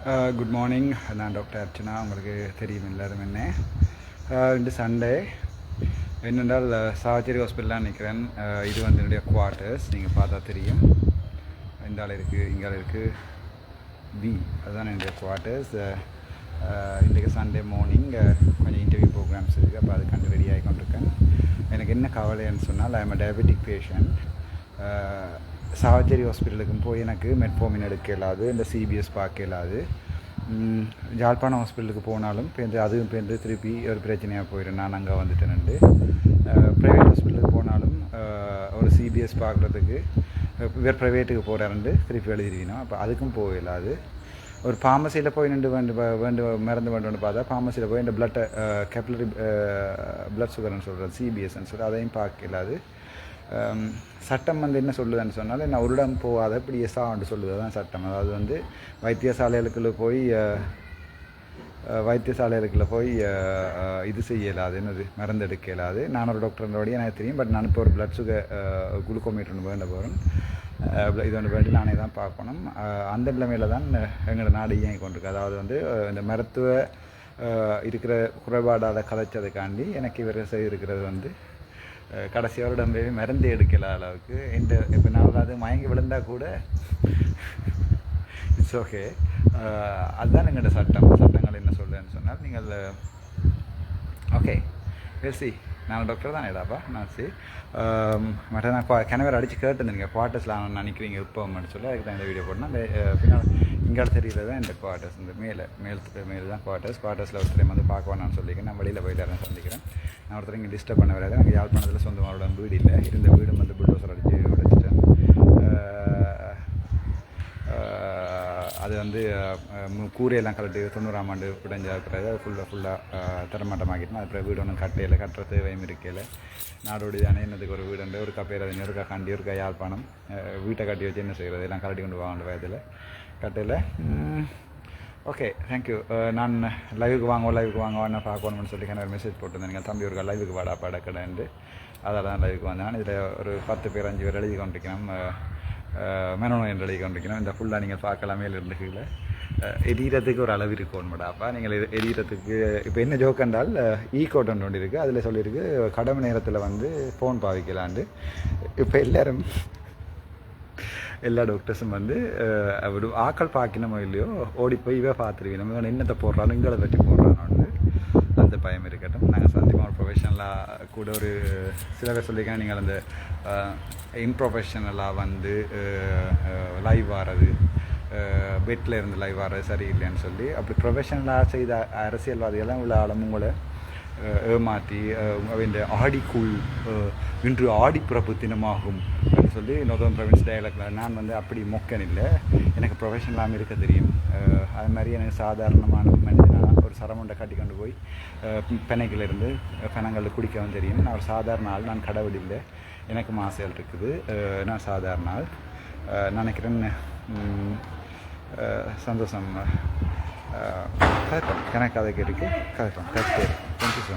Uh, good morning நான் doctor Archana. உங்களுக்கு தெரியும் எல்லாரும் என்ன? அஹ், இன்று சண்டே என்னென்றால் uh, சாவச்சேரி ஹாஸ்பிட்டலாக நிற்கிறேன் இது வந்து என்னுடைய குவார்ட்டர்ஸ் நீங்கள் பார்த்தா தெரியும். இந்த ஆள் இருக்குது இங்கே இருக்குது பி அதுதான் என்னுடைய குவார்ட்டர்ஸ் இன்றைக்கு சண்டே மார்னிங் கொஞ்சம் இன்டர்வியூ ப்ரோக்ராம்ஸ் இருக்குது அப்போ அதுக்காண்டி ரெடி ஆகி கொண்டிருக்கேன் எனக்கு என்ன கவலைன்னு சொன்னால் I am diabetic patient Chavacheri ஹாஸ்பிட்டலுக்கும் போய் எனக்கு மெட்ஃபோமின் எடுக்க இயலாது இந்த சிபிஎஸ் பார்க்க இயலாது. ஜாழ்ப்பாணம் ஹாஸ்பிட்டலுக்கு போனாலும் பேருந்து அதுவும் பேருந்து திருப்பி ஒரு பிரச்சனையாக போயிடும் நான் அங்கே வந்துட்டேன்ண்டு ப்ரைவேட் ஹாஸ்பிட்டலுக்கு போனாலும் ஒரு சிபிஎஸ் பார்க்குறதுக்கு வேறு ப்ரைவேட்டுக்கு போகிறாருண்டு திருப்பி எழுதிருக்கணும். அப்போ அதுக்கும் போக இயலாது. ஒரு ஃபார்மசியில் போய் நின்று வேண்டு வேண்டு மருந்து வேண்டும்னு பார்த்தா ஃபார்மசியில் போய் இந்த பிளட்டை கேபிலரி பிளட் சுகர்னு சொல்கிறது சிபிஎஸ்ன்னு சொல்லி அதையும் பார்க்க இல்லாது சட்டம் வந்து என்ன சொல்லுதுன்னு சொன்னால் நான் ஒரு இடம் போகாத இப்படி எஸ்ஆண்டு சொல்லுது. தான் சட்டம். அதாவது வந்து வைத்தியசாலைகளுக்குள்ள போய் வைத்தியசாலைகளுக்குள்ள போய் இது செய்ய இயலாது என்னது? மருந்து எடுக்க இயலாது நான் ஒரு டாக்டர்ன்றபடியே எனக்கு தெரியும். பட் நான் இப்போ ஒரு பிளட் சுகர் குளுக்கோமீட்டர் ஒன்று வேண்ட போகிறேன் இது ஒன்று வேண்டி நானே தான் பார்க்கணும். அந்த நிலைமையில் தான் எங்களோட நாடு இயங்கி கொண்டிருக்கு. அதாவது வந்து இந்த மருத்துவ இருக்கிற இருக்கிற குறைபாடால் கதைச்சதுக்காண்டி எனக்கு இவர் செய்திருக்கிறது வந்து கடைசி வருடம் போய் மருந்து எடுக்கல அளவுக்கு. இந்த இப்போ நான் அது மயங்கி விழுந்தா கூட இட்ஸ் ஓகே அதுதான் எங்கள்கிட்ட சட்டம். சட்டங்கள் என்ன சொல்லுன்னு சொன்னால் நீங்கள் ஓகே வெல்சி நான் டாக்டர் தான் ஏதாப்பா நான் சி மற்ற நான் கிணவர் அடித்து கேட்டுருந்தீங்க குவார்ட்டர்ஸில் நான் நினைக்கிறீங்க இப்போ சொல்லி அதுக்கு தான் இந்த வீடியோ போட்டேன். அந்த பின்னால் தான் இந்த குவார்ட்டர்ஸ் இந்த மேலே மேலத்துக்கு மேலே தான் குவார்ட்டர்ஸ் குவார்ட்டர்ஸில் ஒருத்தரையும் வந்து பார்க்க வேணாம்னு சொல்லிக்கிறேன். நான் வெளியில் போயிட்டு வரேன் சந்திக்கிறேன் நான் ஒருத்தர் இங்கே டிஸ்டர்ப் பண்ண வராது. எனக்கு யாழ்ப்பாணத்தில் சொந்தமாக வீடு இல்லை. இருந்த வீடு வந்து கூரையெல்லாம் கலட்டி தொண்ணூறாம் ஆண்டு உடைஞ்ச அது ஃபுல்லாக ஃபுல்லாக தரமாட்டமாக்கிட்டோம். அது அப்புறம் வீடு ஒன்றும் கட்டையில் கட்டுற தேவையும் இருக்கையில் நாடோடி தானே என்னதுக்கு ஒரு வீடு உண்டு? ஒரு கப்பேர் ஒரு இருக்கா கண்டி இருக்கா யாழ்ப்பாணம் வீட்டை கட்டி வச்சு என்ன செய்கிறது எல்லாம் கலட்டி கொண்டு வாங்க வயதில் கட்டையில் ஓகே தேங்க்யூ நான் லைவுக்கு வாங்க லைவுக்கு வாங்க என்ன பார்க்கணும்னு சொல்லி எனக்கு மெசேஜ் போட்டிருந்தேன். தம்பி ஒரு லைவுக்கு வாடா பாட கடைன்ட்டு அதால் தான் லைவுக்கு வந்தேன். இதில் ஒரு பத்து பேர் அஞ்சு பேர் எழுதி கொண்டிருக்கணும் மெனோ என்று கொண்டிருக்கணும் இந்த ஃபுல்லாக நீங்கள் பார்க்கலாமே இருந்து கீழே. எரியறதுக்கு ஒரு அளவு இருக்கணும்டாப்பா நீங்கள் இது எரியறதுக்கு இப்போ என்ன ஜோக் என்றால் ஈ கோட்டன் e ஒன்று இருக்குது அதில் சொல்லியிருக்கு கடமை நேரத்தில் வந்து ஃபோன் பாவிக்கலாண்டு இப்போ எல்லாரும் எல்லா டாக்டர்ஸும் வந்து அவர் ஆக்கள் பார்க்கணுமோ இல்லையோ ஓடி போய் இவ பார்த்துருவீங்க. நம்ம என்னத்தை போடுறாலும் எங்களை பற்றி போடுறான்னு அந்த பயம் இருக்கட்டும். நாங்கள் சந்திப்போம். ஒரு ப்ரொஃபஷனலாக கூட ஒரு சில பேர் சொல்லியிருக்கேன் நீங்கள் அந்த இம்ப்ரொஃபஷனலாக வந்து லைவ் வாரது பெட்டில் இருந்து லைவ் வாரது சரியில்லைன்னு சொல்லி அப்படி ப்ரொஃபஷனலாக செய்த அரசியல்வாதிகள்லாம் உள்ள ஆளும் ஏமாற்றி இந்த ஆடிக்குள் இன்று ஆடி பிறப்பு தினமாகும் அப்படின்னு சொல்லி நோதம் ப்ரொவின்ஸ் டயலாக்ல நான் வந்து அப்படி மொக்கன் இல்லை எனக்கு ப்ரொஃபஷனலாகவும் இருக்க தெரியும். அது மாதிரி எனக்கு சாதாரணமான ஒரு சரமுண்டை காட்டி கொண்டு போய் பெனைகள் இருந்து பெனங்களில் குடிக்கவும் தெரியும். நான் ஒரு சாதாரண ஆள் நான் கடவுள் இல்லை. எனக்கும் ஆசைகள் இருக்குது. நான் சாதாரண ஆள். நினைக்கிறேன் சந்தோஷம் கதைப்பேன் கதைப்போம் கணக்கு கதை கேட்டுக்கு கதைப்பேன் கதை